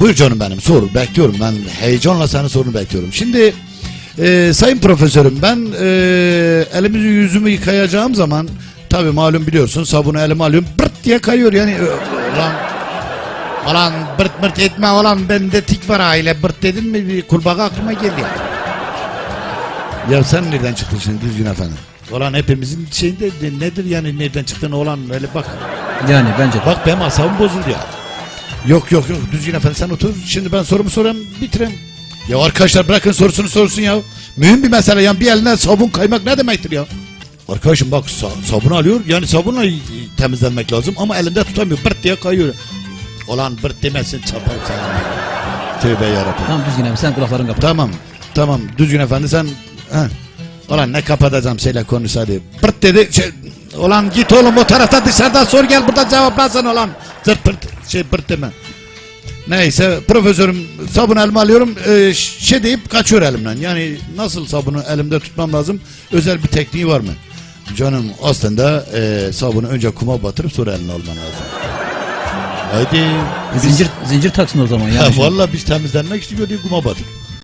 Buyur canım benim sor bekliyorum ben heyecanla senin sorunu bekliyorum. Şimdi e, sayın profesörüm ben e, elimizi yüzümü yıkayacağım zaman tabi malum biliyorsun sabunu elime alıyorum bırt diye kayıyor yani e, ulan bırt bırt etme ulan bende tik var aile bırt dedin mi bir kurbağa aklıma geldi. Ya sen nereden çıktın şimdi düzgün efendim? Ulan hepimizin şeyinde de nedir yani nereden çıktın olan öyle bak. Yani bence de. Bak benim asabım bozuldu ya. Yok yok yok düzgün efendim sen otur. Şimdi ben sorumu sorayım bitireyim. Ya arkadaşlar bırakın sorusunu sorsun ya. Mühim bir mesele yani bir eline sabun kaymak ne demektir ya? Arkadaşım bak sa- sabunu alıyor yani sabunla temizlenmek lazım ama elinde tutamıyor bırt diye kayıyor. Ulan bırt demesin çarparım sana. Tövbe yarabbim. Tamam düzgün abi sen kulaklarını kapat. Tamam tamam düzgün efendi sen ha. Ulan ne kapatacağım şeyle konuş hadi. Pırt dedi şey, ulan git oğlum o tarafta dışarıdan sor gel burada cevaplasın ulan. Zırt pırt şey pırt deme. Neyse profesörüm sabun elime alıyorum e, şey deyip kaçıyor elimden. Yani nasıl sabunu elimde tutmam lazım özel bir tekniği var mı? Canım aslında e, sabunu önce kuma batırıp sonra eline alman lazım. Haydi. Zincir zincir taksın o zaman Ya yani. vallahi biz temizlenmek istiyor diye kuma batır.